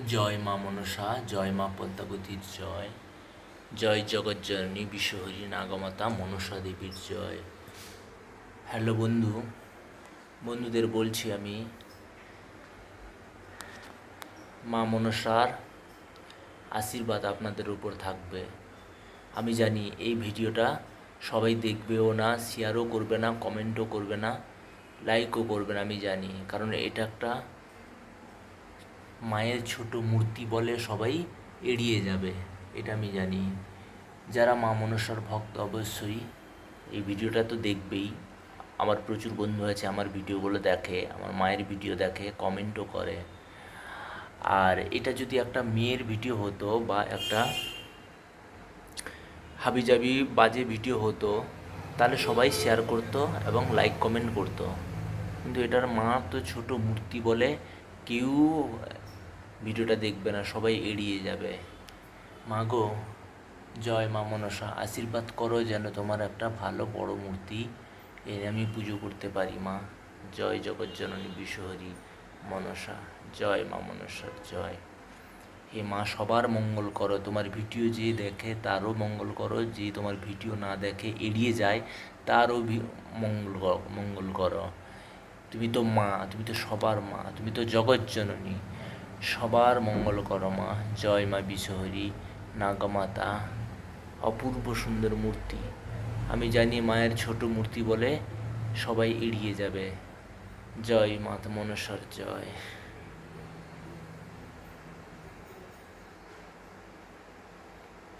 জয় মা মনসা, জয় মা পদ্মাবতীর জয় জয় জগজ্জননী বিশ্বহরি নাগমাতা মনসা দেবীর জয়। হ্যালো বন্ধু, বন্ধুদের বলছি আমি, মা মনসার আশীর্বাদ আপনাদের উপর থাকবে। আমি জানি এই ভিডিওটা সবাই দেখবেও না শেয়ারও করবে না কমেন্টও করবে না লাইকও করবে না, আমি জানি। কারণ এটা একটা মায়ের ছোট মূর্তি বলে সবাই এড়িয়ে যাবে, এটা আমি জানি। যারা মা মনসার ভক্ত অবশ্যই এই ভিডিওটা তো দেখবেই। আমার প্রচুর বন্ধু আছে, আমার ভিডিওগুলো দেখে, আমার মায়ের ভিডিও দেখে, কমেন্টও করে। আর এটা যদি একটা মেয়ের ভিডিও হতো বা একটা হাবিজাবি বাজে ভিডিও হতো, তাহলে সবাই শেয়ার করতো এবং লাইক কমেন্ট করতো। কিন্তু এটার মা তো ছোট মূর্তি বলে কেউ ভিডিওটা দেখবে না, সবাই এড়িয়ে যাবে। মা গো জয় মা মনসা, আশীর্বাদ করো যেন তোমার একটা ভালো বড় মূর্তি এনে আমি পুজো করতে পারি, মা। জয় জগজ্জননী বিশ্বহরি মনসা, জয় মা মনসার জয়। হে মা, সবার মঙ্গল করো। তোমার ভিডিও যে দেখে, তারও মঙ্গল করো। যে তোমার ভিডিও না দেখে এড়িয়ে যায়, তারও মঙ্গল মঙ্গল করো। তুমি তো মা, তুমি তো সবার মা, তুমি তো জগজ্জননী। সবার মঙ্গল মা, জয় মা বিশহরী নাগমাতা অপূর্ব সুন্দর মূর্তি। আমি জানি মায়ের ছোট মূর্তি বলে সবাই এড়িয়ে যাবে। জয় মাতা মনসর জয়।